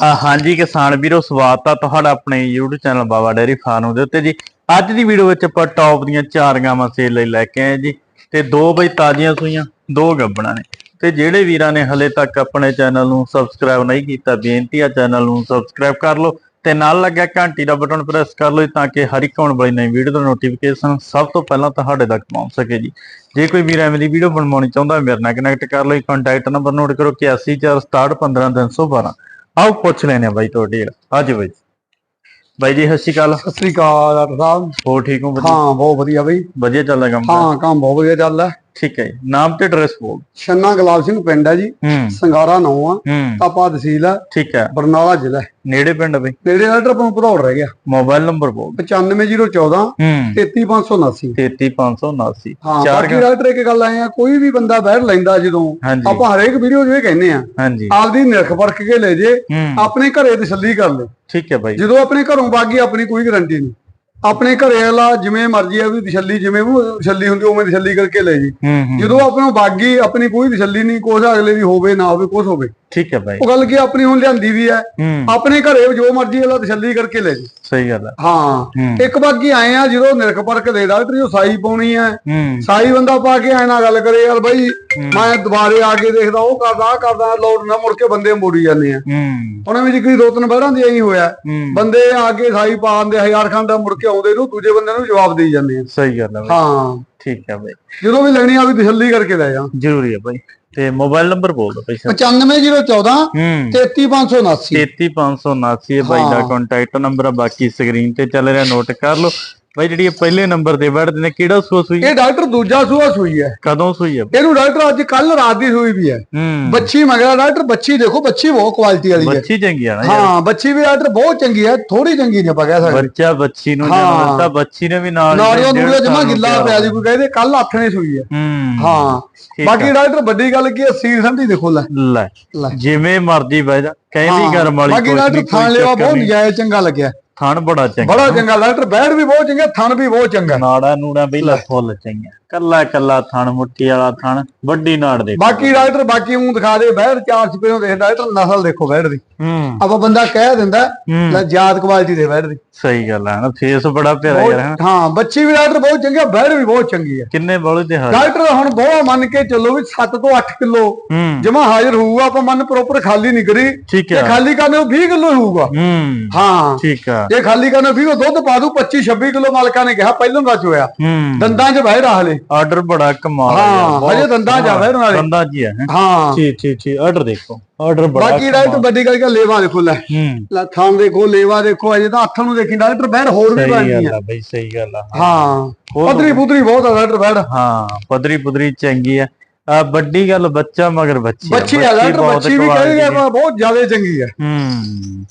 ਹਾਂਜੀ ਕਿਸਾਨ ਵੀਰੋ, ਸਵਾਗਤ ਆ ਤੁਹਾਡਾ ਆਪਣੇ YouTube channel Baba dairy farm ਦੇ ਉੱਤੇ ਜੀ। ਅੱਜ ਦੀ ਵੀਡੀਓ ਵਿੱਚ ਆਪਾਂ ਟੌਪ ਦੀਆਂ ਚਾਰ ਗਾਵਾਂ ਸੇਲ ਲਈ ਲੈ ਕੇ ਆਏ ਜੀ। ਤੇ ਦੋ ਬਈ ਤਾਜ਼ੀਆਂ ਸੂਈਆਂ, ਦੋ ਗੱਬਣਾ ਨੇ। ਤੇ ਜਿਹੜੇ ਵੀਰਾਂ ਨੇ ਹਲੇ ਤੱਕ ਆਪਣੇ ਚੈਨਲ ਨੂੰ ਸਬਸਕ੍ਰਾਈਬ ਨਹੀਂ ਕੀਤਾ, ਬੇਨਤੀ ਆ ਚੈਨਲ ਨੂੰ ਸਬਸਕ੍ਰਾਈਬ ਕਰ ਲਓ ਤੇ ਨਾਲ ਲੱਗਿਆ ਘੰਟੀ ਦਾ ਬਟਨ ਪ੍ਰੈਸ ਕਰ ਲਓ ਤਾਂ ਕਿ ਹਰ ਇੱਕ ਆਉਣ ਵਾਲੀ ਨਵੀਂ ਵੀਡੀਓ ਦਾ ਨੋਟੀਫਿਕੇਸ਼ਨ ਸਭ ਤੋਂ ਪਹਿਲਾਂ ਤੁਹਾਡੇ ਤੱਕ ਪਹੁੰਚ ਸਕੇ ਜੀ। ਜੇ ਕੋਈ ਵੀਰ ਐਵੇਂ ਦੀ ਵੀਡੀਓ ਬਣਵਾਉਣੀ ਚਾਹੁੰਦਾ, ਮੇਰੇ ਨਾਲ ਕਨੈਕਟ ਕਰ ਲਓ ਕੰਟੈਕਟ ਨੰਬਰ ਨੋਟ ਕਰੋ 8146615312 ਆਓ ਪੁੱਛ ਲੈਣੇ ਆ ਬਾਈ ਤੁਹਾਡੇ ਅੱਜ ਬਾਈ। ਬਾਈ ਜੀ ਸਤਿ ਸ਼੍ਰੀ ਅਕਾਲ। ਸਤਿ ਸ੍ਰੀ ਅਕਾਲ ਡਾਕਟਰ ਸਾਹਿਬ। ਹੋਰ ਠੀਕ ਹੋ ਵਧੀਆ? ਹਾਂ ਬਹੁਤ ਵਧੀਆ ਬਈ। ਵਧੀਆ ਚੱਲਦਾ ਕੰਮ ਹਾਂ ਕੰਮ ਬਹੁਤ ਵਧੀਆ ਚੱਲਦਾ। ਠੀਕ ਹੈ ਨਾਮ ਤੇ ਐਡਰੈਸ ਬੋਲ ਛੰਨਾ ਗੁਲਾਬ ਸਿੰਘ ਪਿੰਡ ਹੈ ਜੀ। ਸੰਗਾਰਾ ਨੌ ਆ। ਤਾਪਾ ਤਹਿਸੀਲ ਹੈ। ਠੀਕ ਹੈ। ਬਰਨਾਲਾ ਜ਼ਿਲ੍ਹਾ। ਨੇੜੇ ਪਿੰਡ ਬਈ। ਨੇੜੇ ਆਪਾਂ ਨੂੰ ਭਦੌੜ ਰਹਿ ਗਿਆ। ਮੋਬਾਈਲ ਨੰਬਰ ਬੋਲ 95014 ਹੂੰ। 33579 33579 ਹਾਂ ਚਾਰ ਬਾਕੀ ਡਾਕਟਰ ਇੱਕ ਗੱਲ ਆਏ ਆ ਕੋਈ ਵੀ ਬੰਦਾ ਬੈਠ ਲੈਂਦਾ ਜਦੋਂ ਆਪਾਂ ਹਰੇਕ ਵੀਡੀਓ ਇਹ ਕਹਿੰਦੇ ਆ ਆਪਦੀ ਨਿਰਖ ਪਰਖ ਕੇ ਲੈ ਜੇ ਆਪਣੇ ਘਰੇ ਤਸੱਲੀ ਕਰ ਲੈ। ਠੀਕ ਹੈ ਬਾਈ। ਜਦੋਂ ਆਪਣੇ ਘਰੋਂ ਬਾਗੀ ਆਪਣੀ ਕੋਈ ਗਰੰਟੀ ਨਹੀਂ। ਆਪਣੇ ਘਰੇ ਵਾਲਾ ਜਿਵੇਂ ਮਰਜ਼ੀ ਆ ਵੀ ਤਸੱਲੀ ਜਿਵੇਂ ਉਹ ਤਸੱਲੀ ਹੁੰਦੀ ਉਵੇਂ ਤਸੱਲੀ ਕਰਕੇ ਲੈ ਜੀ। ਜਦੋਂ ਆਪਣਾ ਬਾਗੀ ਆਪਣੀ ਕੋਈ ਤਸੱਲੀ ਨਹੀਂ ਕੁਛ ਅਗਲੇ ਦੀ ਹੋਵੇ ਨਾ ਹੋਵੇ ਕੁਛ ਹੋਵੇ। ਠੀਕ ਹੈ ਬਾਈ। ਉਹ ਗੱਲ ਕੀ ਆਪਣੀ ਹੁਣ ਲਿਆਂਦੀ ਵੀ ਹੈ। ਆਪਣੇ ਘਰੇ ਜੋ ਮਰਜ਼ੀ ਵਾਲਾ ਤਸੱਲੀ ਕਰਕੇ ਲੈ ਜੀ। ਸਹੀ ਗੱਲ ਹੈ। ਹਾਂ। ਇੱਕ ਬਾਕੀ ਆਏ ਆ ਜਦੋਂ ਨਿਰਖ ਪਰਖ ਦੇ ਡਾਕਟਰ ਜੋ ਸਾਈ ਪਾਉਣੀ ਹੈ। ਸਾਈ ਬੰਦਾ ਪਾ ਕੇ ਆਏ ਨਾਲ ਗੱਲ ਕਰੇ ਯਾਰ ਬਾਈ ਮੈਂ ਦੁਬਾਰੇ ਆ ਕੇ ਦੇਖਦਾ ਉਹ ਕਰਦਾ ਕਰਦਾ ਲੋਡ ਨਾ ਮੁੜ ਕੇ ਬੰਦੇ ਮੋੜੀ ਜਾਂਦੇ ਆ। ਉਹਨਾਂ ਵਿੱਚ ਕੋਈ ਦੋ ਤਿੰਨ ਬਹਿਰਾਂ ਦੀ ਐਂ ਹੋਇਆ। ਬੰਦੇ ਆ ਕੇ ਸਾਈ ਪਾਉਂਦੇ ਹਜ਼ਾਰ ਖੰਡ ਮੁੜ ਕੇ ਆਉਂਦੇ ਨੂੰ ਦੂਜੇ ਬੰਦੇ ਨੂੰ ਜਵਾਬ ਦੇਈ ਜਾਂਦੇ ਆ। ਸਹੀ ਗੱਲ ਹੈ ਹਾਂ। ਠੀਕ ਹੈ ਬਾਈ। ਜਦੋਂ ਵੀ ਲੈਣੀ ਆ ਵੀ ਤਸੱਲੀ ਕਰਕੇ ਲੈ ਜਾ। ਜ਼ਰੂਰੀ ਹੈ ਬਾਈ। ਤੇ ਮੋਬਾਈਲ ਨੰਬਰ ਬੋਲ ਦਿਓ ਬਾਈ ਸਾਹਿਬ। 95014 ਹੂੰ। 33579 33579 ਬਾਈ ਦਾ। ਕੰਟੈਕਟ ਨੰਬਰ ਆ ਬਾਕੀ ਸਕਰੀਨ ਤੇ ਚੱਲ ਰਿਹਾ ਨੋਟ ਕਰ ਲਓ। ਬਾਈ ਜਿਹੜੀ ਇਹ ਪਹਿਲੇ ਨੰਬਰ ਤੇ ਵੜਦੇ ਨੇ ਕਿਹੜਾ ਸੂਆ ਸੂਈ ਇਹ ਡਾਕਟਰ ਦੂਜਾ ਸੂਆ ਸੂਈ ਹੈ। ਕਦੋਂ ਸੂਈ ਹੈ? ਇਹਨੂੰ ਡਾਕਟਰ ਅੱਜ ਕੱਲ ਰਾਤ ਦੀ ਸੂਈ ਵੀ ਹੈ। ਬੱਚੀ ਮਗਰ ਡਾਕਟਰ ਬੱਚੀ ਦੇਖੋ ਬੱਚੀ ਬਹੁਤ ਕੁਆਲਿਟੀ ਵਾਲੀ ਹੈ। ਬੱਚੀ ਚੰਗੀ ਆ ਨਾ ਹਾਂ ਬੱਚੀ ਵੀ ਡਾਕਟਰ ਬਹੁਤ ਚੰਗੀ ਹੈ ਥੋੜੀ ਚੰਗੀ ਨਹੀਂ ਆਪਾਂ ਕਹਿ ਸਕਦੇ। ਬੱਚਾ ਬੱਚੀ ਨੂੰ। ਜਨਮ ਦਿੱਤਾ ਬੱਚੀ ਨੇ ਵੀ ਨਾਲ ਨਾਲੀਆਂ ਨੂਰੀਆਂ ਜਮਾ ਗਿੱਲਾ ਪਿਆ ਜੀ ਕੋਈ ਕਹਿੰਦੇ ਕੱਲ ਹੱਥ ਨੇ ਸੂਈ ਹੈ। ਹੂੰ ਬਾਕੀ ਡਾਕਟਰ ਵੱਡੀ ਗੱਲ ਕੀ ਹੈ ਸੀਰ ਸੰਧੀ ਦੇਖੋ ਲੈ। ਲੈ ਜਿਵੇਂ ਮਰਜ਼ੀ ਜਾ ਕਹਿੰਦੀ ਗਰਮ ਵਾਲੀ ਬਾਕੀ ਕੁਛ ਡਾਕਟਰ ਥਾਂ ਕੋਈ ਲਿਆ ਬਹੁਤ। ਨਜਾਇਜ਼ ਚੰਗਾ ਲੱਗਿਆ। ਥਣ ਬੜਾ ਚੰਗਾ ਬੜਾ ਚੰਗਾ ਡਾਕਟਰ ਬੈਠ ਵੀ ਬਹੁਤ ਚੰਗਾ ਥਣ ਵੀ ਬਹੁਤ ਚੰਗਾ। ਨਾੜਾ ਨੂੜਾ ਬਈ ਲੈ। ਫੁੱਲ ਚੰਗਾ ਕੱਲਾ ਕੱਲਾ ਥਣ ਮੁੱਠੀ ਵਾਲਾ ਥਣ ਵੱਡੀ ਨਾੜ ਦੇ ਬਾਕੀ ਡਾਕਟਰ ਬਾਕੀ ਉਹ ਦਿਖਾ ਦੇ ਬੈਠ ਚਾਰ ਚਪੇਰੋਂ ਦੇਖ ਡਾਕਟਰ ਨਸਲ ਦੇਖੋ ਬੈਠ ਦੀ। ਹੂੰ। ਆਪਾਂ ਬੰਦਾ ਕਹਿ ਦਿੰਦਾ ਹੂੰ। ਲੈ ਜਾਤ ਕੁਆਲਿਟੀ ਦੇ ਬੈਠ ਦੀ। ਸਹੀ ਗੱਲ ਹੈ ਨਾ ਫੇਸ ਬੜਾ ਪਿਆਰਾ ਯਾਰ ਹੈ ਹਾਂ ਬੱਚੀ ਵੀ ਡਾਕਟਰ ਬਹੁਤ ਚੰਗੀ ਆ ਬੈਠ ਵੀ ਬਹੁਤ ਚੰਗੀ ਹੈ ਕਿੰਨੇ ਬੋਲੇ ਤੇ ਹਾਲ ਡਾਕਟਰ ਹੁਣ ਬਹੁਤ ਮੰਨ ਕੇ ਚੱਲੋ ਵੀ 7 ਤੋਂ 8 ਕਿਲੋ ਹੂੰ। ਜਮਾ ਹਾਜ਼ਰ ਹੋਊਗਾ ਆਪਾਂ ਮਨ ਪ੍ਰੋਪਰ ਖਾਲੀ ਨਹੀਂ ਕਰੀ ਠੀਕ ਹੈ ਖਾਲੀ ਕਰਨੇ ਉਹ 20 ਕਿਲੋ ਹੋਊਗਾ। ਹੂੰ। ਹਾਂ। ਠੀਕ ਆ। ਜੇ ਖਾਲੀ ਕਰਨੇ 20 ਉਹ ਦੁੱਧ ਪਾ ਦੂ 25 26 ਕਿਲੋ ਮਾਲਕਾਂ ਨੇ ਕਿਹਾ ਪਹਿਲੋਂ ਦਾ ਚੋਇਆ। ਹੂੰ। ਦੰਦਾਂ 'ਚ ਬਹਿ ਰਹਾ ਹਲੇ। ਆਰਡਰ ਬੜਾ ਕਮਾਲ ਹੈ ਹਾਂ, ਹਜੇ ਦੰਦਾਂ 'ਚ ਬਹਿਣ ਵਾਲੇ। ਦੰਦਾਂ 'ਚ ਹੀ ਹੈ ਹੈਂ। ਹਾਂ। ਠੀਕ ਠੀਕ ਠੀਕ ਆਰਡਰ ਦੇਖੋ ਆਰਡਰ ਬੜਾ ਬਾਕੀ ਡਾਕਟਰ ਵੱਡੀ ਗੱਲ ਕਿ ਲੇਵਾ ਦੇਖੋ ਲੈ। ਹੂੰ। ਲੈ ਥਾਂ ਦੇਖੋ ਲੇਵਾ ਦੇਖੋ ਅਜੇ ਤਾਂ ਹੱਥਾਂ ਨੂੰ ਦੇਖੀ ਡਾਕਟਰ ਬਹਿਰ ਹੋਰ ਵੀ ਸਹੀ ਬਣਦੀ ਗੱਲ ਆ। ਆ ਬਈ ਸਹੀ ਗੱਲ ਆ। ਹਾਂ ਪਦਰੀ ਪੁਦਰੀ ਬਹੁਤ ਆ ਡਾਕਟਰ ਬਹਿਰ ਹਾਂ ਪਦਰੀ ਪੁਦਰੀ ਚੰਗੀ ਆ। ਆ ਵੱਡੀ ਗੱਲ ਬੱਚਾ ਮਗਰ ਬੱਚੀ ਬੱਚੀ ਆ ਡਾਕਟਰ ਬੱਚੀ ਵੀ ਕਹਿੰਦੇ ਬਹੁਤ ਜ਼ਿਆਦਾ ਚੰਗੀ ਆ। ਹੂੰ।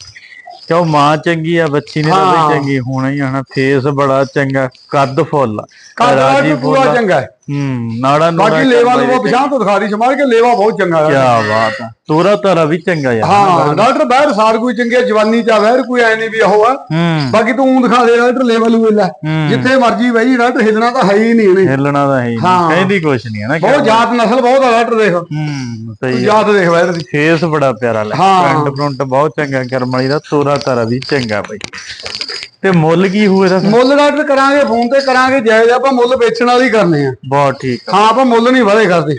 ਕਿਉਂ ਮਾਂ ਚੰਗੀ ਆ ਬੱਚੀ ਨੇ ਤਾਂ ਹਾਂ। ਚੰਗੀ ਹੋਣਾ ਹੀ ਹਨਾ ਫੇਸ ਬੜਾ ਚੰਗਾ ਕੱਦ ਫੁੱਲ ਆ ਕੱਦ ਰਾਜੀ ਪੂਰਾ ਫੁੱਲ ਆ। ਚੰਗਾ ਹੈ ਹੂੰ ਨਾੜਾ ਨੂੜਾ ਬਾਕੀ ਲੇਵਾ ਨੂੰ ਪਛਾਣ ਤੋਂ ਦਿਖਾ ਦੀ ਸਮਾਰ ਕੇ ਲੇਵਾ ਬਹੁਤ ਚੰਗਾ ਕੀ ਹੈ ਬਾਤ ਆ ਤੋਰਾ ਤਾਰਾ ਵੀ ਚੰਗਾ ਯਾਰ। ਹਾਂ ਡਾਕਟਰ ਬਹਿਰ ਸਾਰ ਕੋਈ ਚੰਗੀ ਜਵਾਨੀ ਚ ਆ ਬਹਿਰ ਕੋਈ ਐ ਨਹੀਂ ਵੀ ਉਹ ਆ। ਹੂੰ। ਬਾਕੀ ਤੂੰ ਦਿਖਾ ਦੇ ਡਾਕਟਰ ਲੈਵਲ ਨੂੰ ਵੇਲਾ ਹੂੰ। ਜਿੱਥੇ ਮਰਜ਼ੀ ਬਈ ਡਾਕਟਰ ਹਿੱਲਣਾ ਤਾਂ ਹੈ ਹੀ ਨਹੀਂ ਇਹਨੇ। ਹਿੱਲਣਾ ਤਾਂ ਹੈ ਹੀ ਹਾਂ। ਨਹੀਂ ਕਹਿੰਦੀ ਕੁਛ ਨਹੀਂ ਹੈ ਨਾ ਬਹੁਤ ਜਾਤ ਨਸਲ ਬਹੁਤ ਆ ਡਾਕਟਰ ਦੇਖ। ਹੂੰ ਸਹੀ ਜਾਤ ਦੇਖ ਬਹਿਰ ਦੀ। ਫੇਸ ਬੜਾ ਪਿਆਰਾ ਲੱਗਦਾ ਹਾਂ। ਫਰੰਟ ਫਰੰਟ ਬਹੁਤ ਚੰਗਾ ਕਰਮ ਵਾਲੀ ਦਾ ਤੋਰਾ ਤਾਰਾ ਵੀ ਚੰਗਾ ਬਈ। ਤੇ ਮੁੱਲ ਕੀ ਹੋਏ ਦਾ ਮੁੱਲ ਡਾਕਟਰ ਕਰਾਂਗੇ ਫੋਨ ਤੇ ਕਰਾਂਗੇ ਜਾਇਜ਼ ਆਪਾਂ ਮੁੱਲ ਵੇਚਣ ਵਾਲੀ ਕਰਨੇ ਆ। ਬਹੁਤ ਠੀਕ ਹਾਂ ਆਪਾਂ ਮੁੱਲ ਨਹੀਂ ਵਾਲੇ ਕਰਦੇ।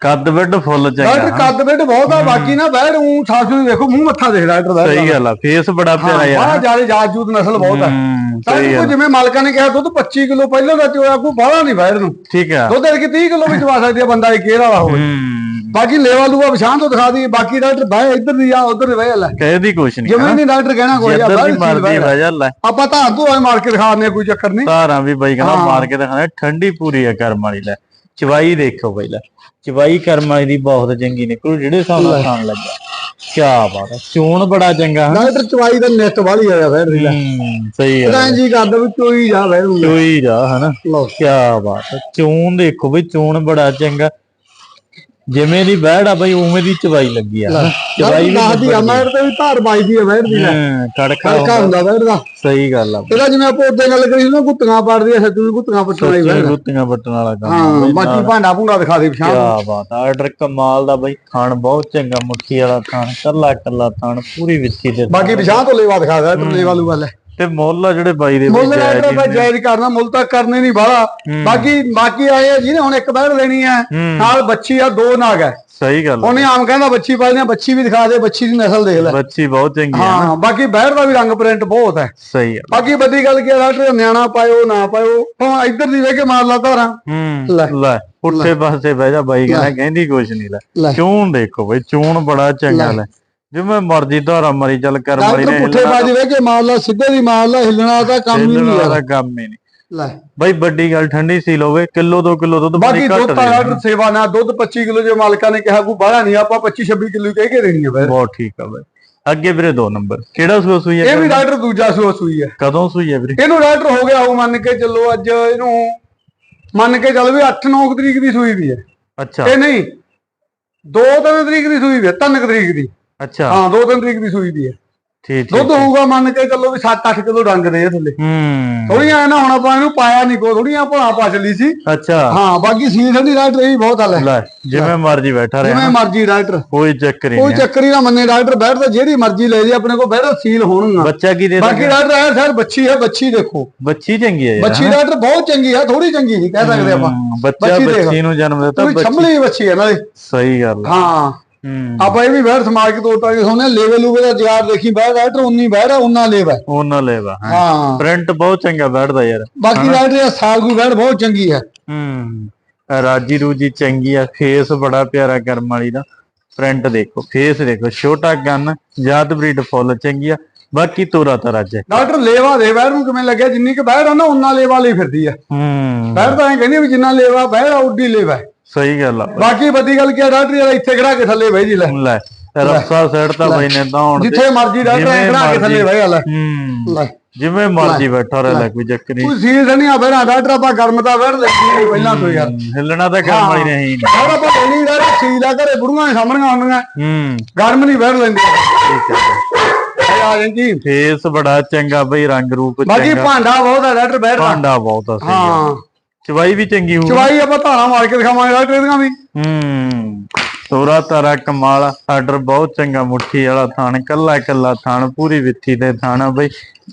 ਕੱਦ ਵੱਡ ਫੁੱਲ ਡਾਕਟਰ ਚੰਗਾ ਕੱਦ ਬੈਠ ਬਹੁਤ ਆ ਬਾਕੀ ਨਾ ਬੈਠ ਉਹ ਸਾਸੂ ਦੇਖੋ ਮੂੰਹ ਮੱਥਾ ਦੇਖ ਡਾਕਟਰ ਦਾ ਸਹੀ ਗੱਲ ਆ ਫੇਸ ਬੜਾ ਪਿਆਰਾ ਯਾਰ। ਬੜਾ ਜ਼ਿਆਦਾ ਜਾਜੂਦ ਨਸਲ ਬਹੁਤ ਆ। ਤਾਂ ਕੋ ਜਿਵੇਂ ਮਾਲਕਾਂ ਨੇ ਕਿਹਾ ਦੁੱਧ 25 ਕਿਲੋ ਪਹਿਲਾਂ ਦਾ ਚੋਇਆ ਕੋ ਬਾਹਲਾ ਨਹੀਂ ਬੈਠ ਨੂੰ। ਠੀਕ ਆ। ਦੁੱਧ ਇਹ 30 ਕਿਲੋ ਵੀ ਚਵਾ ਸਕਦੀ ਆ ਬੰਦਾ ਇਹ ਕਿਹੜਾ ਵਾ ਹੋਵੇ। ਬਾਕੀ ਲੇਵਾ ਲੂਆ ਪਛਾਣ ਤੋਂ ਦਿਖਾ ਦੀ ਬਾਕੀ ਡਾਕਟਰ ਬਾਹਰ ਇੱਧਰ ਦੀ ਆ ਉੱਧਰ ਦੀ ਬਹਿ ਲੈ। ਕਹਿਦੀ ਕੁਛ ਨਹੀਂ ਜਿਵੇਂ ਨਹੀਂ ਡਾਕਟਰ ਕਹਿਣਾ ਕੋਈ ਆ ਬਾਹਰ ਦੀ ਦੀ ਮਰਜ਼ੀ ਬਹਿ ਵਜਾ ਲੈ। ਆਪਾਂ ਤਾਂ ਤੂੰ ਆ ਮਾਰ ਕੇ ਆ ਕੋਈ ਚੱਕਰ ਨਹੀਂ। ਧਾਰਾਂ ਵੀ ਬਈ ਕਹਿੰਦਾ ਹਾਂ। ਮਾਰ ਕੇ ਦਿਖਾਣਾ ਠੰਡੀ ਪੂਰੀ ਆ ਕਰਮ ਵਾਲੀ ਲੈ। ਚਵਾਈ ਦੇਖੋ ਬਈ ਲੈ। ਚਵਾਈ ਕਰਮ ਵਾਲੀ ਦੀ ਬਹੁਤ ਚੰਗੀ ਨਿਕਲੂ ਜਿਹੜੇ ਹਿਸਾਬ ਨਾਲ ਖਾਣ ਲੱਗਾ। ਕੀ ਬਾਤ ਆ ਚੋਣ ਬੜਾ ਚੰਗਾ ਹਨਾ ਡਾਕਟਰ ਚਵਾਈ ਦਾ ਨੈਟ ਵਾਲੀ ਆ ਬਹਿਰ ਦੀ ਲੈ। ਹੂੰ ਸਹੀ ਆ। ਤਾਂ ਜੀ ਕਰਦਾ ਵੀ ਚੋਈ ਜਾ ਨੂੰ ਚੋਈ ਜਾ ਹਨਾ। ਲਓ। ਕੀ ਬਾਤ ਆ ਚੋਣ ਦੇਖੋ ਬਈ ਚੋਣ ਬੜਾ ਚੰਗਾ। ਜਿਵੇਂ ਦੀ ਬੈੜ ਆ ਬਈ ਉਵੇਂ ਦੀ ਚਵਾਈ ਲੱਗੀ ਆ? ਚਵਾਈ ਵੀ ਦੱਸਦੀ ਆ ਮੈਂ ਤੇ ਵੀ ਧਾਰ ਬਾਈ ਦੀ ਆ ਬੈਠ ਦੀ ਹੂੰ, ਕੜਕਾ ਹੁੰਦਾ। ਬੈਠ ਦਾ। ਸਹੀ ਗੱਲ ਆ। ਇਹਦਾ ਜਿਵੇਂ ਆਪਾਂ ਉੱਤੇ ਗੱਲ ਕਰੀ ਨਾ ਗੁੱਤੀਆਂ ਪੜਦੀ ਆ ਸੱਜੂ ਗੁੱਤੀਆਂ ਪੱਟਣ ਵਾਲੀ ਬੈਠ ਗੁੱਤੀਆਂ ਵੱਟਣ ਵਾਲਾ ਕੰਮ ਹਾਂ ਬਾਕੀ। ਭਾਂਡਾ ਭੂੰਡਾ ਦਿਖਾ ਦੇ ਪਛਾਣ। ਕਿਆ ਬਾਤ ਆ ਆਰਡਰ ਕਮਾਲ ਦਾ ਬਈ ਖਾਣ ਬਹੁਤ ਚੰਗਾ ਮੁੱਠੀ ਵਾਲਾ ਖਾਣ ਕੱਲਾ ਕੱਲਾ ਖਾਣ ਪੂਰੀ ਵਿੱਚੀ ਦੇ ਬਾਕੀ ਪਛਾਣ ਤੋਂ ਲੇਵਾ ਦਿਖਾ ਦੇ ਲੇਵਾ ਲੈ। ਤੇ ਮੁੱਲ ਆ ਜਿਹੜੇ ਬਾਈ ਦੇ ਮੁੱਲ ਜਾਇਜ਼ ਹੀ ਤਾਂ ਜਾਇਜ਼ ਕਰਨਾ ਮੁੱਲ ਤਾਂ ਕਰਨੇ ਨਹੀਂ ਬਾਹਲਾ। ਹੂੰ। ਬਾਕੀ ਬਾਕੀ ਆਏ ਆ ਜਿਹਨੇ ਹੁਣ ਇੱਕ ਬੈਠ ਲੈਣੀ ਆ ਹੂੰ। ਨਾਲ ਬੱਚੀ ਆ ਦੋ ਨਾਗ ਹੈ। ਸਹੀ ਗੱਲ ਆ। ਉਹਨੇ ਆਮ ਕਹਿੰਦਾ ਬੱਚੀ ਪਾਲਣੀ ਆ, ਬੱਚੀ ਵੀ ਦਿਖਾ ਦੇ ਬੱਚੀ ਦੀ ਨਸਲ ਦੇਖ ਲੈ। ਬੱਚੀ ਬਹੁਤ ਚੰਗੀ ਆ ਹਾਂ ਬਾਕੀ ਬੈਠ ਦਾ ਵੀ ਰੰਗ ਪ੍ਰਿੰਟ ਬਹੁਤ ਹੈ। ਸਹੀ ਆ। ਬਾਕੀ ਵੱਡੀ ਗੱਲ ਕੀ ਆ ਡਾਕਟਰ ਨਿਆਣਾ ਪਾਇਓ ਨਾ ਪਾਇਓ ਭਾਵੇਂ ਇੱਧਰ ਦੀ ਵੇ ਕੇ ਮਾਰ ਲਾ ਧਾਰਾਂ। ਹੂੰ ਲੈ। ਲੈ ਪੁੱਠੇ ਪਾਸੇ ਬਹਿ ਜਾ ਬਾਈ ਕਹਿੰਦਾ ਕਹਿੰਦੀ ਕੁਛ ਨਹੀਂ ਲੈ। ਲੈ। ਚੂਣ ਦੇਖੋ ਬਈ ਚੂਣ ਬੜਾ ਚੰਗਾ ਲੈ। ਜਿਵੇਂ ਮਰਜ਼ੀ ਧਾਰਾ ਮਰੀ ਚੱਲ ਕਰ ਮਰੀ ਨੇ ਪੁੱਠੇ ਬਾਜ ਵੇ ਕੇ ਮਾਰ ਲਾ ਸਿੱਧੇ ਦੀ ਮਾਰ ਲਾ ਹਿੱਲਣਾ ਤਾਂ ਕੰਮ ਹੀ ਨਹੀਂ ਯਾਰ ਦਾ ਕੰਮ ਹੀ ਨਹੀਂ। ਲੈ। ਬਾਈ ਵੱਡੀ ਗੱਲ ਠੰਡੀ ਸੀ ਲੋਵੇ ਕਿਲੋ 2 ਕਿਲੋ ਦੁੱਧ ਬਾਕੀ ਦੁੱਧ ਦੇ। ਤਾਂ ਸੇਵਾ ਨਾਲ ਦੁੱਧ 25 ਕਿਲੋ ਜੇ ਮਾਲਕਾਂ ਨੇ ਕਿਹਾ ਕੋਈ ਬਾਹਲਾ ਨਹੀਂ ਆਪਾਂ 25 26 ਕਿਲੋ ਕਹਿ ਕੇ ਦੇਣੀ ਆ ਫਿਰ। ਬਹੁਤ ਠੀਕ ਆ ਬਾਈ। ਅੱਗੇ ਵੀਰੇ ਦੋ ਨੰਬਰ। ਕਿਹੜਾ ਸੂਆ ਸੂਈ ਇਹ ਹੈ ਵੀ ਡਾਕਟਰ ਦੂਜਾ ਸੂਆ ਸੂਈ ਹੈ ਕਦੋਂ ਸੂਈ ਹੈ ਵੀਰੇ? ਇਹਨੂੰ ਡਾਕਟਰ ਹੋ ਗਿਆ ਉਹ ਮੰਨ ਕੇ ਚੱਲੋ ਅੱਜ ਇਹਨੂੰ ਮੰਨ ਕੇ ਚੱਲ ਵੀ 8-9 ਤਰੀਕ ਦੀ ਸੂਈ ਵੀ ਹੈ ਅੱਛਾ। ਇਹ ਨਹੀਂ 2-3 ਤਰੀਕ ਦੀ ਸੂਈ ਵੀ ਹੈ 3 ਤਰੀਕ ਦੀ। ਅੱਛਾ। ਹਾਂ 2-3 ਤਰੀਕ ਦੀ ਸੂਈ ਵੀ ਹੈ। ਠੀਕ ਦੁੱਧ ਹੋਊਗਾ ਮੰਨ ਕੇ ਚੱਲੋ ਵੀ 7-8 ਕਿਲੋ ਡੰਗ ਦੇ ਆ ਥੱਲੇ। ਹੂੰ। ਥੋੜੀਆਂ ਐ ਨਾ ਹੁਣ ਆਪਾਂ ਇਹਨੂੰ ਪਾਇਆ ਨਹੀਂ ਕੋ ਥੋੜੀਆਂ ਭਲਾ ਪਾ ਚੱਲੀ ਸੀ। ਅੱਛਾ। ਹਾਂ ਬਾਕੀ ਸੀਲ ਠੰਡੀ ਡਾਕਟਰ ਇਹ ਬਹੁਤ ਹੱਲ ਹੈ। ਜਿਵੇਂ ਮਰਜ਼ੀ ਬੈਠਾ ਜਿਵੇਂ ਰਿਹਾ ਮਰਜ਼ੀ ਡਾਕਟਰ। ਕੋਈ ਚੱਕਰ ਹੀ ਕੋਈ ਨਹੀਂ। ਚੱਕਰ ਹੀ ਨਾ ਮੰਨੇ ਡਾਕਟਰ ਬੈਠਦਾ ਜਿਹੜੀ ਮਰਜ਼ੀ ਲੈ ਜੇ ਆਪਣੇ ਕੋਲ ਬੈਠਦਾ ਸੀਲ ਹੋਣਗਾ ਬੱਚਾ ਕੀ ਦੇ ਬਾਕੀ ਡਾਕਟਰ ਹੈ ਸਰ ਬੱਚੀ ਹੈ ਬੱਚੀ ਦੇਖੋ। ਬੱਚੀ ਚੰਗੀ ਹੈ ਯਾਰ ਬੱਚੀ ਡਾਕਟਰ ਬਹੁਤ ਚੰਗੀ ਹੈ ਥੋੜੀ ਚੰਗੀ ਨਹੀਂ ਕਹਿ ਸਕਦੇ ਆਪਾਂ। ਬੱਚਾ ਬੱਚੀ ਨੂੰ ਜਨਮ ਦਿੱਤਾ ਬੱਚੀ। ਬੱਚੀ ਹੈ ਨਾਲੇ ਸਹੀ ਗੱਲ ਹੂੰ। ਆਪਾਂ ਇਹ ਵੀ ਬੈਠ ਸਮਾਜ ਕੇ ਤੋੜ ਕੇ ਸੋਨੇ ਲੈਵਲ ਲੂਵੇ ਦਾ ਜਿਆਰ ਦੇਖੀ ਬੈਠ ਡਾਕਟਰ ਉਨੀ ਬੈਠ ਹੈ ਉਨਾ ਲੇਵ ਹੈ। ਉਹਨਾਂ ਲੈਵਾ ਹਾਂ। ਪ੍ਰਿੰਟ ਬਹੁਤ ਚੰਗਾ ਬੈਠਦਾ ਯਾਰ। ਬਾਕੀ ਡਾਕਟਰ ਇਹ ਸਾਲਗੂ ਬੈਠ ਬਹੁਤ ਚੰਗੀ ਹੈ। ਹੂੰ। ਰਾਜੀ ਰੂਜੀ ਚੰਗੀ ਆ ਫੇਸ ਬੜਾ ਪਿਆਰਾ ਕਰਮ ਵਾਲੀ ਦਾ। ਪ੍ਰਿੰਟ ਦੇਖੋ ਫੇਸ ਦੇਖੋ ਛੋਟਾ ਗੰਨ ਜਾਤ ਬਰੀਡ ਫੁੱਲ ਚੰਗੀ ਆ। ਬਾਕੀ ਤੋਰਾ ਤਰਾ ਚ ਡਾਕਟਰ ਲੇਵਾ ਦੇ ਬੈਠ ਨੂੰ ਕਿਵੇਂ ਲੱਗਿਆ? ਜਿੰਨੀ ਕਿ ਬੈਠ ਆ ਨਾ ਉਨਾ ਲੇਵਾ ਲਈ ਫਿਰਦੀ ਹੈ ਹੂੰ। ਬੈਠ ਤਾਂ ਐਂ ਕਹਿੰਦੀ ਆ ਵੀ ਜਿੰਨਾ ਲੇਵਾ ਬੈਠ ਆ ਉੱਡੀ ਲੇਵਾ ਹੈ। ਸਹੀ ਗੱਲ ਆ। ਬਾਕੀ ਵੱਡੀ ਗੱਲ ਕੀ ਆ ਡਾਕਟਰ ਯਾਰ ਇੱਥੇ ਖੜਾ ਕੇ ਥੱਲੇ ਬਹਿ ਜੀ ਲੈ। ਲੈ ਰਫਸਾ ਸਾਈਡ ਤਾਂ ਬਈ ਨੇ ਤਾਂ ਹੁਣ ਜਿੱਥੇ ਮਰਜ਼ੀ ਡਾਕਟਰ ਐਂ ਖੜਾ ਕੇ ਥੱਲੇ ਬਹਿ ਜਾ ਲੈ। ਜਿਵੇਂ ਮਰਜ਼ੀ ਬੈਠਾ ਰਹਿ ਲੈ ਕੋਈ ਚੱਕਰ ਨਹੀਂ। ਕੋਈ ਸੀਲ ਨਹੀਂ ਬੈਠਾ ਡਾਕਟਰ ਆਪਾਂ ਗਰਮ ਤਾਂ ਬੈਠ ਲੈਂਦੀ ਨਹੀਂ ਪਹਿਲਾਂ ਤੋਂ ਯਾਰ। ਹਿੱਲਣਾ ਤਾਂ ਕਰਮ ਵਾਲੀ ਨਹੀਂ ਹੋਰ ਆਪਾਂ ਲੈਣੀ ਡਾਕਟਰ ਸੀਲ ਆ ਘਰੇ ਬੁੜੀਆਂ ਦੇ ਸਾਹਮਣੇ ਹੁੰਦੀਆਂ ਹੂੰ। ਗਰਮ ਨਹੀਂ ਬੈਠ ਲੈਂਦੀ ਠੀਕ ਹੈ। ਆ ਜਾਂਦੀ ਫੇਸ ਬੜਾ ਚੰਗਾ ਬਈ ਰੰਗ ਰੂਪ ਬਾਕੀ ਚੰਗਾ। ਭਾਂਡਾ ਬਹੁਤ ਆ ਡਾਕਟਰ ਬੈਠਦਾ। ਭਾਂਡਾ ਬਹੁਤ ਆ ਸਹੀ ਗੱਲ। ਹਾਂ ਚਵਾਈ ਵੀ ਚੰਗੀ ਹੋਊ ਚਵਾਈ ਆਪਾਂ ਧਾਰਾਂ ਮਾਰ ਕੇ ਦਿਖਾਵਾਂਗੇ ਡਾਕਟਰ ਇਹਦੀਆਂ ਵੀ। ਹੂੰ ਤੋਰਾ ਤਾਰਾ ਕਮਾਲ ਆਰਡਰ ਬਹੁਤ ਚੰਗਾ ਮੁੱਠੀ ਵਾਲਾ ਥਾਣ ਕੱਲਾ ਕੱਲਾ ਥਾਣ ਪੂਰੀ ਵਿੱਥੀ ਤੇ ਥਾਣਾ ਬਈ।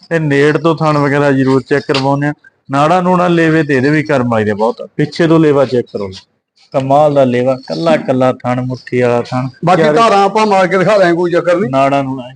ਤੇ ਨੇੜ ਤੋਂ ਥਾਣ ਵਗੈਰਾ ਜ਼ਰੂਰ ਚੈੱਕ ਕਰਵਾਉਂਦੇ ਆ। ਨਾੜਾ ਨੂੜਾ ਲੇਵੇ ਤੇ ਇਹਦੇ ਵੀ ਕਰਮ ਆਈਦੇ ਬਹੁਤ। ਪਿੱਛੇ ਤੋਂ ਲੇਵਾ ਚੈੱਕ ਕਰੋ। ਕਮਾਲ ਦਾ ਲੇਵਾ ਕੱਲਾ ਕੱਲਾ ਥਾਣ ਮੁੱਠੀ ਵਾਲਾ ਥਾਣ ਬਾਕੀ ਧਾਰਾਂ ਆਪਾਂ ਮਾਰ ਕੇ ਦਿਖਾ ਦਾਂਗੇ ਕੋਈ ਚੱਕਰ ਨਹੀਂ। ਨਾੜਾ ਨੂੜਾ।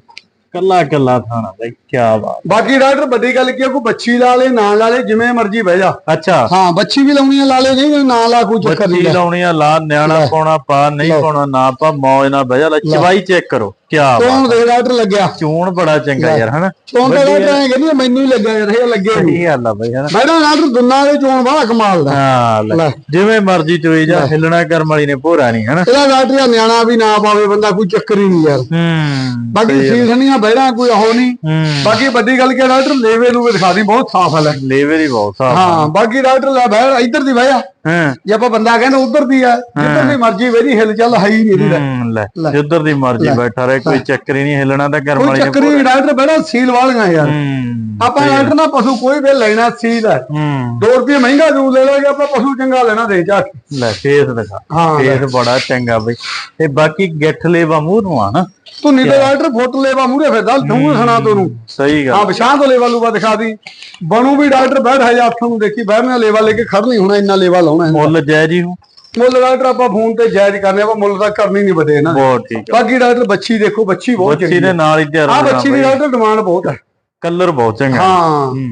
ਕੱਲਾ ਕੱਲਾ ਥਾਣਾ ਬਈ ਕੀ ਬਾਤ। ਬਾਕੀ ਡਾਕਟਰ ਵੱਡੀ ਗੱਲ ਕੀ ਆ ਕੋਈ ਬੱਚੀ ਲਾ ਲੇ ਨਾ ਲਾ ਲੇ ਜਿਵੇਂ ਮਰਜ਼ੀ ਬਹਿ ਜਾ। ਅੱਛਾ। ਹਾਂ ਬੱਚੀ ਵੀ ਲਾਉਣੀ ਆ ਲਾ ਲੇ ਨਹੀਂ ਨਾ ਲਾ ਕੋਈ ਚੱਕਰ ਬੱਚੀ ਨਹੀਂ ਲਾਉਣੀ ਆ ਲਾ ਨਿਆਣਾ ਪਾਉਣਾ ਪਾ ਨਹੀਂ ਪਾਉਣਾ ਨਾ ਪਾ ਮੌਜ ਨਾਲ ਬਹਿ ਜਾ ਲੈ। ਚਵਾਈ ਚੈੱਕ ਕਰੋ। ਕੀ ਬਾਤ ਚੋਣ ਦੇ ਡਾਕਟਰ ਲੱਗਿਆ। ਚੂਣ ਬੜਾ ਚੰਗਾ ਯਾਰ ਹਨਾ? ਚੋਣ ਦਾ ਡਾਕਟਰ ਐਂ ਕਹਿੰਦੀ ਮੈਨੂੰ ਹੀ ਲੱਗਿਆ ਯਾਰ ਇਹ ਲੱਗੇ ਨਹੀਂ ਸਹੀ ਗੱਲ ਆ ਬਈ ਹਨਾ? ਮੈਂ ਤਾਂ ਡਾਕਟਰ ਦੁੰਨਾ ਦੇ ਚੋਣ ਬੜਾ ਕਮਾਲ ਦਾ। ਹਾਂ ਲੈ, ਲੈ। ਜਿਵੇਂ ਮਰਜ਼ੀ ਚੋਈ ਜਾ ਹਿੱਲਣਾ ਕਰਮ ਵਾਲੀ ਨੇ ਭੋਰਾ ਨਹੀਂ ਹਨਾ? ਇਹਦਾ ਡਾਕਟਰ ਆ ਨਿਆਣਾ ਵੀ ਨਾ ਪਾਵੇ ਬੰਦਾ ਕੋਈ ਚੱਕਰ ਹੀ ਨਹੀਂ ਯਾਰ। ਹੂੰ ਬਾਕੀ ਸੀਸਣੀਆਂ ਬਹਿਣਾ ਕੋਈ ਉਹ ਨਹੀਂ। ਹੂੰ। ਬਾਕੀ ਵੱਡੀ ਗੱਲ ਕੀ ਡਾਕਟਰ ਲੇਵੇ ਨੂੰ ਵੀ ਦਿਖਾ ਦੀ ਬਹੁਤ ਸਾਫ਼ ਹੈ ਲੇਵੇ ਦੀ ਬਹੁਤ ਸਾਫ਼ ਹਾਂ ਬਾਕੀ ਡਾਕਟਰ ਲੈ ਬਹਿ ਇੱਧਰ ਦੀ ਬਹਿ ਜਾ ਹਾਂ। ਜੇ ਆਪਾਂ ਬੰਦਾ ਕਹਿੰਦਾ ਉਧਰ ਦੀ ਆ ਜਿੱਧਰ ਦੀ ਮਰਜ਼ੀ ਵੇਦੀ ਹਿਲ ਚੱਲ ਹੈ ਹੀ ਨਹੀਂ ਇਹਦੀ। ਹੂੰ, ਲੈ। ਜਿੱਧਰ ਦੀ ਮਰਜ਼ੀ ਬੈਠਾ ਰਹੇ ਕੋਈ ਚੱਕਰ ਹੀ ਨਹੀਂ ਹਿੱਲਣਾ ਤਾਂ ਕਰਮ ਕੋਈ ਵਾਲੀ ਨੇ ਚੱਕਰ ਹੀ ਨਹੀਂ ਡਾਕਟਰ ਬਹਿਣਾ ਸੀਲ ਵਾਲੀਆਂ ਯਾਰ। ਹੂੰ ਆਪਾਂ ਡਾਕਟਰ ਨਾ ਪਸ਼ੂ ਕੋਈ ਵੀ ਲੈਣਾ ਸੀਲ ਹੈ। ਹੂੰ। 2 ਰੁਪਏ ਮਹਿੰਗਾ ਜੂ ਲੈ ਲਓਗੇ ਆਪਾਂ ਪਸ਼ੂ ਚੰਗਾ ਲੈਣਾ ਦੇ ਜਾ ਕੇ। ਲੈ ਫੇਸ ਦਿਖਾ। ਹਾਂ ਫੇਸ ਬੜਾ ਚੰਗਾ ਬਈ। ਤੇ ਬਾਕੀ ਗਿੱਠ ਲੇਵਾ ਮੂੰਹ ਨੂੰ ਆ ਨਾ ਤੂੰ ਨਹੀਂ ਤੇ ਡਾਕਟਰ ਫੋਟੋ ਲੈਵਾ ਮੂਰੇ ਫਿਰਦਾ ਤੂੰ ਸੁਣਾ ਤੈਨੂੰ। ਸਹੀ ਗੱਲ। ਹਾਂ ਵਿਸ਼ਾਂ ਤੋਂ ਲੈਵਾ ਲੂਵਾ ਦਿਖਾ ਦੀ। ਬਣੂ ਵੀ ਡਾਕਟਰ ਬੈਠ ਅੱਠਾਂ ਨੂੰ ਦੇਖੀ ਬਹਿਣਾ ਲੈਵਾ ਲੈ ਕੇ ਖੜ ਨਹੀਂ ਹੋਣਾ ਇੰਨਾ ਲੈਵਾ ਲਾਉਣਾ। ਮੁੱਲ ਜੈ ਜੀ ਹੂੰ ਮੁੱਲ ਡਾਕਟਰ ਆਪਾਂ ਫੋਨ ਤੇ ਜਾਇਜ਼ ਕਰਨੇ ਆਪਾਂ ਮੁੱਲ ਤਾਂ ਕਰਨੀ ਨਹੀਂ ਬਦੇ ਨਾ। ਬਹੁਤ ਠੀਕ ਬਾਕੀ ਡਾਕਟਰ ਬੱਚੀ ਦੇਖੋ ਬੱਚੀ ਬਹੁਤ ਬੱਚੀ ਚੰਗੀ ਦੇ ਨਾਲ ਹੀ ਤਿਆਰ ਆ ਬੱਚੀ ਦੀ ਡਾਕਟਰ ਡਿਮਾਂਡ ਬਹੁਤ ਹੈ ਕਲਰ ਬਹੁਤ ਚੰਗਾ। ਹਾਂ। ਹੂੰ।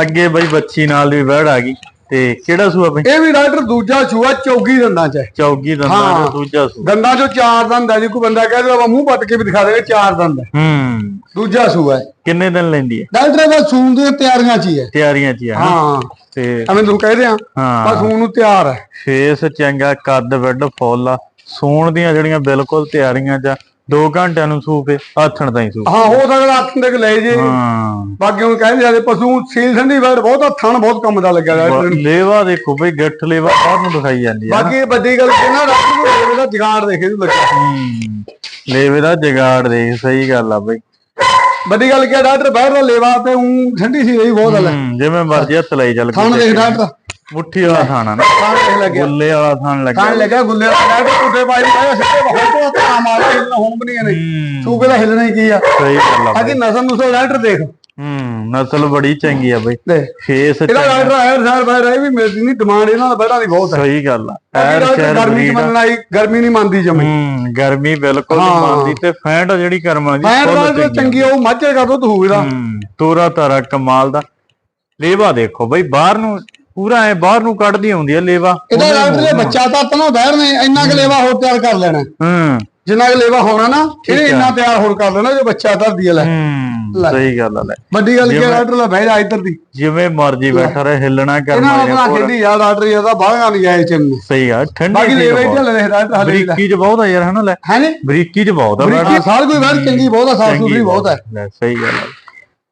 ਅੱਗੇ ਬਈ ਬੱਚੀ ਨਾਲ ਵੀ ਵੜ ਆ ਗਈ। ਤੇ ਕਿਹੜਾ ਸੂਆ ਬਈ? ਇਹ ਵੀ ਡਾਕਟਰ ਦੂਜਾ ਛੂਆ ਚੌਗੀ ਦੰਦਾਂ ਚ ਹੈ। ਚੌਗੀ ਦੰਦਾਂ ਹਾਂ। ਦਾ ਦੂਜਾ ਸੂਆ। ਦੰਦਾਂ ਚੋਂ ਚਾਰ ਦੰਦ ਹੈ ਜੀ ਕੋਈ ਬੰਦਾ ਕਹਿ ਦੇਵਾ ਮੂੰਹ ਪੱਟ ਕੇ ਵੀ ਦਿਖਾ ਦੇਵੇ ਚਾਰ ਦੰਦ ਹੈ। ਹੂੰ। ਦੂਜਾ ਸੂਆ ਹੈ। ਕਿੰਨੇ ਦਿਨ ਲੈਂਦੀ ਹੈ? ਡਾਕਟਰ ਬਸ ਸੂਣ ਦੀਆਂ ਤਿਆਰੀਆਂ ਚ ਹੀ ਹੈ। ਤਿਆਰੀਆਂ ਚ ਹੀ ਹਨਾ? ਹਾਂ। ਤੇ ਐਵੇਂ ਤੁਹਾਨੂੰ ਕਹਿ ਦਿਆਂ ਬਸ ਹਾਂ। ਸੂਣ ਨੂੰ ਤਿਆਰ ਹੈ। ਫੇਸ ਚੰਗਾ ਕੱਦ ਵੱਡ ਫੁੱਲ ਸੂਣ ਦੀਆਂ ਜਿਹੜੀਆਂ ਬਿਲਕੁਲ ਤਿਆਰੀਆਂ ਚ ਆ, 2 ਘੰਟਿਆਂ ਨੂੰ ਸੂਪੇ ਆਥਣ ਤਾਈ ਸੂਪ ਹਾਂ ਹੋ ਸਕਦਾ ਹੱਥ ਦੇ ਲੈ ਜੇ। ਹਾਂ। ਬਾਕੀ ਹੁਣ ਕਹਿੰਦੇ ਜਾਂਦੇ ਪਸ਼ੂ ਸੀਲ ਠੰਡੀ ਵੈੜ ਬਹੁਤ ਆ, ਥਣ ਬਹੁਤ ਕੰਮ ਦਾ ਲੱਗਿਆ ਨੂੰ। ਲੇਵਾ ਦੇਖੋ ਬਈ ਗਿੱਠ ਲੇਵਾ ਬਾਹਰ ਨੂੰ ਦਿਖਾਈ ਜਾਂਦੀ ਆ ਬਾਕੀ ਵੱਡੀ ਗੱਲ ਕਿ ਨਾ ਡਾਕਟਰ ਨੂੰ ਲੇਵੇ ਦਾ ਜਗਾੜ ਦੇਖੇ ਤੂੰ ਲੱਗਿਆ। ਲੇਵੇ ਦਾ ਜਗਾੜ ਦੇਖ ਸਹੀ ਗੱਲ ਆ ਬਈ। ਵੱਡੀ ਗੱਲ ਕਿ ਡਾਕਟਰ ਬਾਹਰ ਦਾ ਲੇਵਾ ਤੇ ਉਹ ਠੰਡੀ ਸੀ ਰਹੀ ਬਹੁਤ ਹਲੇ ਹੂੰ, ਜਿਵੇਂ ਮਰਜ਼ੀ ਹੱਥ ਲਈ ਚੱਲ ਥਣ ਦੇਖ। ਡਾਕਟਰ। ਮੁੱਠੀ ਵਾਲਾ ਥਾਣਾ ਨਾ। ਥਣ ਲੱਗਿਆ ਗੁੱਲੇ ਵਾਲਾ ਥਾਣ ਲੱਗਿਆ। ਥਣ ਲੱਗਿਆ ਗੁੱਲੇ ਦਾ ਡਾਕਟਰ ਕੁੱਤੇ ਪਾਈ ਪਾਇਆ ਸਿੱਧੇ ਬਹੁਤ ਤੋਂ ਤਾਂ ਮਾਰਾ ਹਿੱਲਣਾ ਹੁਣ ਬਣੀ ਨੇ ਸੂਬੇ ਦਾ ਹਿੱਲਣਾ ਹੀ ਕੀ ਆ? ਸਹੀ ਗੱਲ ਆ। ਅਗੇ ਨਸਲ ਨੁਸਲ ਡਾਕਟਰ ਦੇਖ। ਹੂੰ ਨਸਲ ਬੜੀ ਚੰਗੀ ਆ ਬਈ। ਫੇਸ ਇਹਦਾ ਡਾਕਟਰ ਆਇਆ ਸਾਰ ਬਾਹਰ ਆਇਆ ਵੀ ਮਿਲਦੀ ਨਹੀਂ ਡਿਮਾਂਡ ਇਹਨਾਂ ਦਾ ਬੈਠਾ ਦੀ ਬਹੁਤ ਹੈ। ਸਹੀ ਗੱਲ ਆ। ਗਰਮੀ ਬਰੀਡ ਮੰਨਣ ਆਈ ਗਰਮੀ ਨਹੀਂ ਮੰਨਦੀ ਜਮੀ। ਹੂੰ ਗਰਮੀ ਬਿਲਕੁਲ ਨਹੀਂ। ਮੰਨਦੀ ਤੇ ਫੈਂਟ ਜਿਹੜੀ ਕਰਮਾਂ ਦੀ ਫੁੱਲ ਡਾਕਟਰ ਚੰਗੀ ਉਹ ਮਾਝੇ ਦਾ ਦੁੱਧ ਹੋਊਗਾ ਹੂੰ ਤੋਰਾ ਤਾਰਾ ਕਮਾਲ ਦਾ। ਲੇਵਾ ਦੇਖੋ ਬਈ ਬਾਹਰ ਨੂੰ ਪੂਰਾ ਐ ਬਾਹਰ ਨੂੰ ਕੱਢਦੀ ਹੁੰਦੀ ਆ ਲੇਵਾ। ਇਹਦਾ ਡਾਕਟਰ ਦੇ ਬੱਚਾ ਤਾਂ ਤਨੋਂ ਬਹਿਰ ਨੇ ਇੰਨਾ ਕੁ ਲੇਵਾ ਹੋਰ ਤਿਆਰ ਕਰ ਲੈਣਾ। ਹੂੰ। ਜਿੰਨਾ ਕੁ ਲੇਵਾ ਹੋਣਾ ਨਾ ਇਹ ਆ। ਇੰਨਾ ਤਿਆਰ ਹੋਰ ਕਰ ਲੈਣਾ ਜੋ ਬੱਚਾ ਧਰਦੀ ਆ ਲੈ। ਹੂੰ। ਸਹੀ ਗੱਲ ਆ ਲੈ। ਵੱਡੀ ਗੱਲ ਕੀ ਆ, ਡਾਕਟਰ ਲੈ ਬਹਿ ਜਾ ਇੱਧਰ ਦੀ। ਜਿਵੇਂ ਮਰਜ਼ੀ ਬੈਠਾ ਰਹੇ ਹਿੱਲਣਾ ਇਹਨਾਂ ਕਰਨਾ ਨੂੰ ਆਪਣਾ ਖੇਡੀ ਯਾਰ ਡਾਕਟਰ ਇਹਦਾ ਬਾਹਰ ਨਹੀਂ ਆਏ ਚੰਨ ਸਹੀ ਆ ਠੰਡੀ ਬਾਕੀ ਲੇਵਾ ਹੀ। ਢਿੱਲ ਦੇ ਡਾਕਟਰ ਹਲੇ ਬਰੀਕੀ ਚ ਬਹੁਤ ਆ ਯਾਰ ਹਨਾ ਲੈ। ਬਰੀਕੀ ਚ ਬਹੁਤ ਆ ਬਰੀਕੀ ਸਾਲ ਕੋਈ ਬਹਿਰ ਚੰਗੀ ਬਹੁਤ ਆ ਸਾਫ਼ ਸੁਥਰੀ ਬਹੁਤ ਲੈ, ਸਹੀ ਗੱਲ ਆ।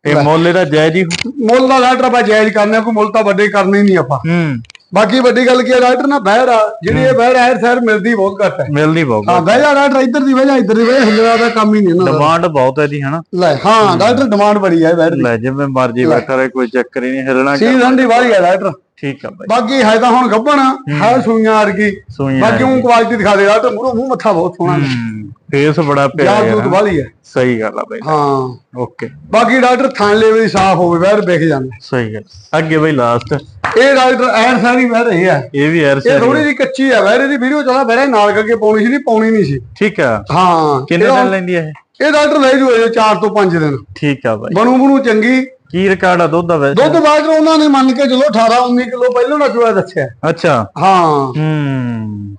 ਤੇ ਮੁੱਲ ਦਾ ਜਾਇਜ਼ ਹੀ ਮੁੱਲ ਦਾ ਡਾਕਟਰ ਆਪਾਂ ਜਾਇਜ਼ ਕਰਨੇ ਕੋਈ ਮੁੱਲ ਤਾਂ ਵੱਡੇ ਕਰਨੇ ਹੀ ਨਹੀਂ ਆਪਾਂ। ਹੂੰ। ਬਾਕੀ ਵੱਡੀ ਗੱਲ ਕੀ ਆ ਡਾਕਟਰ ਨਾ ਬਹਿਰ ਆ ਜਿਹੜੀ ਇਹ ਬਹਿਰ ਆ ਸਰ ਮਿਲਦੀ ਬਹੁਤ ਘੱਟ ਹੈ। ਮਿਲਦੀ ਬਹੁਤ ਹਾਂ ਬਹਿ ਜਾ ਡਾਕਟਰ ਇੱਧਰ ਦੀ ਜਾ ਇੱਧਰ ਦੀ ਜਾ ਹਿੱਲਣਾ ਦਾ ਕੰਮ ਹੀ ਨਹੀਂ ਦਾ। ਡਿਮਾਂਡ ਬਹੁਤ ਹੈ ਦੀ ਹਨਾ? ਲੈ ਹਾਂ ਡਾਕਟਰ ਡਿਮਾਂਡ ਬੜੀ ਹੈ ਬੈਠ ਦੀ ਲੈ ਜਿਵੇਂ ਮਰਜ਼ੀ ਬੈਠਾ ਰਹੇ ਕੋਈ ਚੱਕਰ ਹੀ ਨਹੀਂ ਹਿੱਲਣਾ। ਸੀਜ਼ਨ ਦੀ ਵਾਲੀ ਹੈ ਡਾਕਟਰ ਠੀਕ ਆ ਬਾਈ। ਬਾਕੀ ਹੈ ਤਾਂ ਹੁਣ ਗੱਭਣ ਹੈ। ਸੂਈਆਂ ਵਰਗੀ। ਸੂਈਆਂ ਬਾਕੀ ਉਹ ਕੁਆਲਿਟੀ ਦਿਖਾ ਦੇ ਡਾਕਟਰ ਮੂੰਹ ਮੂੰਹ ਮੱਥਾ ਬਹੁਤ ਸੋਹਣਾ ਹੈ ਫੇਸ ਬੜਾ ਪਿਆਰਾ ਯਾਰ ਯਾਰ। ਵਾਲੀ ਹੈ ਸਹੀ ਗੱਲ ਆ ਬਾਈ। ਹਾਂ। ਓਕੇ। ਬਾਕੀ ਡਾਕਟਰ ਥਾਣ ਲੈਵੇ ਦੀ ਸਾਫ਼ ਹੋਵੇ ਬੈਠ ਵਿਖ ਜਾਂਦਾ ਸਹੀ ਗੱਲ। ਅੱਗੇ ਬਈ ਲਾਸਟ ਇਹ ਡਾਕਟਰ ਐਨ ਸਾਰੀ ਬਹਿ ਰਹੀ ਹੈ ਇਹ ਵੀ ਐਰ ਇਹ ਥੋੜੀ ਜਿਹੀ ਕੱਚੀ ਹੈ ਵੈਰੇ ਦੀ ਵੀਡੀਓ ਚਲਾ ਬਹਿਰੇ ਨਾਲ ਕਰਕੇ ਪਾਉਣੀ ਸੀ ਨਹੀਂ ਪਾਉਣੀ ਨਹੀਂ ਸੀ। ਠੀਕ ਆ। ਹਾਂ। ਕਿੰਨੇ ਦਿਨ ਲੈਂਦੀ ਹੈ ਇਹ? ਇਹ ਡਾਕਟਰ ਲੈ ਜੂ 4 ਤੋਂ 5 ਦਿਨ। ਠੀਕ ਆ ਬਾਈ। ਬਣੂ ਬਣੂ ਚੰਗੀ। ਕੀ ਰਿਕਾਰਡ ਆ ਦੁੱਧ ਦਾ ਵੈਸੇ? ਦੁੱਧ ਬਾਅਦ ਉਹਨਾਂ ਨੇ ਮੰਨ ਕੇ ਚਲੋ 18 19 ਕਿਲੋ ਪਹਿਲਾਂ ਨਾ ਚੋਇਆ ਦੱਸਿਆ। ਅੱਛਾ। ਹਾਂ। ਹੂੰ।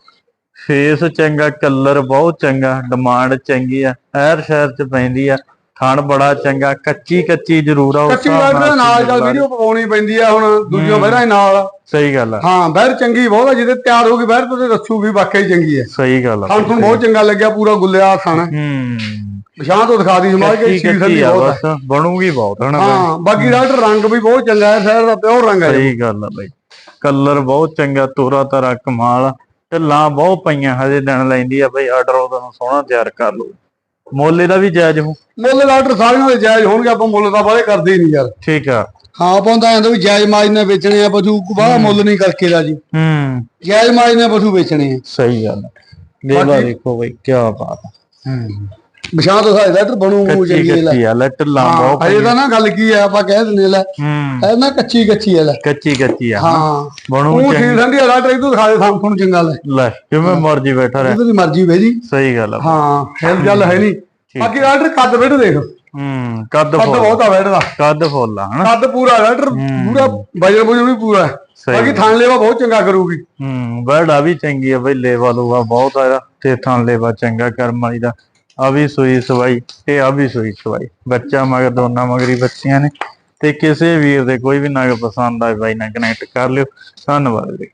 ਫੇਸ ਚੰਗਾ ਕਲਰ ਬਹੁਤ ਚੰਗਾ ਡਿਮਾਂਡ ਚੰਗੀ ਆ ਐਰ ਸ਼ਹਿਰ ਚ ਪੈਂਦੀ ਆ ਥਣ ਬੜਾ ਚੰਗਾ ਕੱਚੀ ਕੱਚੀ ਜ਼ਰੂਰ ਆ ਕੱਚੀ ਡਾਕਟਰ ਨਾਲ ਅਸੀਂ ਵੀਡੀਓ ਪਵਾਉਣੀ ਪੈਂਦੀ ਆ ਹੁਣ ਦੂਜੀਆਂ ਬਹਿਰਾਂ ਨਾਲ। ਸਹੀ ਗੱਲ ਆ। ਹਾਂ ਬਹਿਰ ਚੰਗੀ ਬਹੁਤ ਆ ਜਿਹਦੇ ਤਿਆਰ ਹੋ ਗਈ ਬਹਿਰ ਤੋਂ ਤੇ ਦੱਸੂਗੀ ਵਾਕਈ ਚੰਗੀ ਹੈ ਸਹੀ ਗੱਲ ਆ ਖਾਣ ਤੁਹਾਨੂੰ ਬਹੁਤ ਚੰਗਾ ਲੱਗਿਆ ਪੂਰਾ ਗੁੱਲਿਆ ਖਾਣਾ ਹੂੰ। ਪਛਾਣ ਤੋਂ ਦਿਖਾ ਦੀ ਸਮਾਜ ਕੇ ਦੀ ਆ ਬਹੁਤ ਹੈ ਬਣੂਗੀ ਬਹੁਤ ਹਨਾ? ਹਾਂ ਬਾਕੀ ਡਾਕਟਰ ਰੰਗ ਵੀ ਬਹੁਤ ਚੰਗਾ ਹੈ ਸ਼ਹਿਰ ਦਾ ਪਿਓਰ ਰੰਗ ਹੈ ਸਹੀ ਗੱਲ ਆ ਬਾਈ। ਕਲਰ ਬਹੁਤ ਚੰਗਾ ਤੋਰਾ ਤਾਰਾ ਕਮਾਲ। ਢਿੱਲਾਂ ਬਹੁਤ ਪਈਆਂ ਹਜੇ ਦਿਨ ਲੈਂਦੀ ਆ ਬਈ ਆਰਡਰ ਉਹਦਾ ਨੂੰ ਸੋਹਣਾ ਤਿਆਰ ਕਰ ਲਓ। ਮੋਲੇ ਦਾ ਵੀ ਜਾਇਜ਼ ਹੋ ਮੁੱਲ ਡਾਕਟਰ ਸਾਰਿਆਂ ਦੇ ਜਾਇਜ਼ ਹੋਣਗੇ ਆਪਾਂ ਮੁੱਲ ਤਾਂ ਬਾਰੇ ਕਰਦੇ ਹੀ ਨਹੀਂ ਯਾਰ। ਠੀਕ ਆ। ਹਾਂ ਆਪਾਂ ਤਾਂ ਐਂਦਾ ਵੀ ਜਾਇਜ਼ ਮਾਜ ਨੇ ਵੇਚਣੇ ਆ ਪਸ਼ੂ ਬਾਹਲਾ ਮੁੱਲ ਨਹੀਂ ਕਰਕੇ ਰਾਜੀ ਹੂੰ ਜਾਇਜ਼ ਮਾਜ ਨੇ ਪਸ਼ੂ ਵੇਚਣੇ ਆ। ਸਹੀ ਗੱਲ ਲੇਵਾ ਦੇਖੋ ਬਈ ਕੀ ਬਾਤ ਹੂੰ ਬਿਸ਼ਾਂ ਤੋਂ ਸਾਡੇ ਡਾਕਟਰ ਬਣੂ ਕੱਚੀ ਹੈ। ਲੈ ਕੱਚੀ ਆ ਲੈ ਢਿੱਲਾਂ ਹਾਂ ਅਜੇ ਤਾਂ ਨਾ ਗੱਲ ਕੀ ਆ ਆਪਾਂ ਕਹਿ ਦਿੰਦੇ ਲੈ। ਹੂੰ। ਇਹ ਨਾ ਕੱਚੀ ਕੱਚੀ ਹੈ ਲੈ। ਕੱਚੀ ਕੱਚੀ ਆ। ਹਾਂ। ਬਣੂ ਉਹ ਚੰਗੀ। ਠੀਕ ਠੰਡੀ ਆ ਡਾਕਟਰ ਇਦੋਂ ਦਿਖਾ ਦੇ ਤੁਹਾਨੂੰ ਚੰਗਾ ਲੈ ਲੈ ਜਿਵੇਂ ਮਰਜ਼ੀ ਬੈਠਾ ਰਹਿ। ਇਹਦੀ ਮਰਜ਼ੀ ਵੇ ਜੀ। ਸਹੀ ਗੱਲ ਆ। ਹਾਂ ਹਿਲ ਜਲ ਹੈ ਨਹੀਂ ਬਾਕੀ ਡਾਕਟਰ ਕੱਦ ਬੈਠ ਦੇਖ। ਹੂੰ ਕੱਦ ਕੱਦ ਫੁੱਲ। ਬਹੁਤ ਆ ਬੈਠ ਦਾ। ਕੱਦ ਫੁੱਲ ਆ ਹਨਾ? ਕੱਦ ਪੂਰਾ ਡਾਕਟਰ ਪੂਰਾ ਵਜਨ ਵਜਨ ਵੀ ਪੂਰਾ ਹੈ। ਸਹੀ ਬਾਕੀ ਥਾਣ ਲੈਵਾ ਬਹੁਤ ਚੰਗਾ ਕਰੂਗੀ। ਹੂੰ ਬਰਡਾ ਵੀ ਚੰਗੀ ਆ ਬਈ ਲੇਵਾ ਲੂਵਾ ਬਹੁਤ ਆ ਇਹਦਾ। ਤੇ ਥਾਂ ਲੇਵਾ ਚੰਗਾ ਕਰਮ ਵਾਲੀ ਦਾ। ਆ ਵੀ ਸੂਈ ਸਵਾਈ ਤੇ ਆ ਵੀ ਸੂਈ ਸਵਾਈ। ਬੱਚਾ ਮਗਰ, ਦੋਨਾਂ ਮਗਰੀ ਬੱਚੀਆਂ ਨੇ ਤੇ ਕਿਸੇ ਵੀਰ ਦੇ ਕੋਈ ਵੀ ਨਗ ਪਸੰਦ ਆਏ ਬਾਈ ਨਾਲ ਕਨੈਕਟ ਕਰ ਲਿਓ। ਧੰਨਵਾਦ ਜੀ।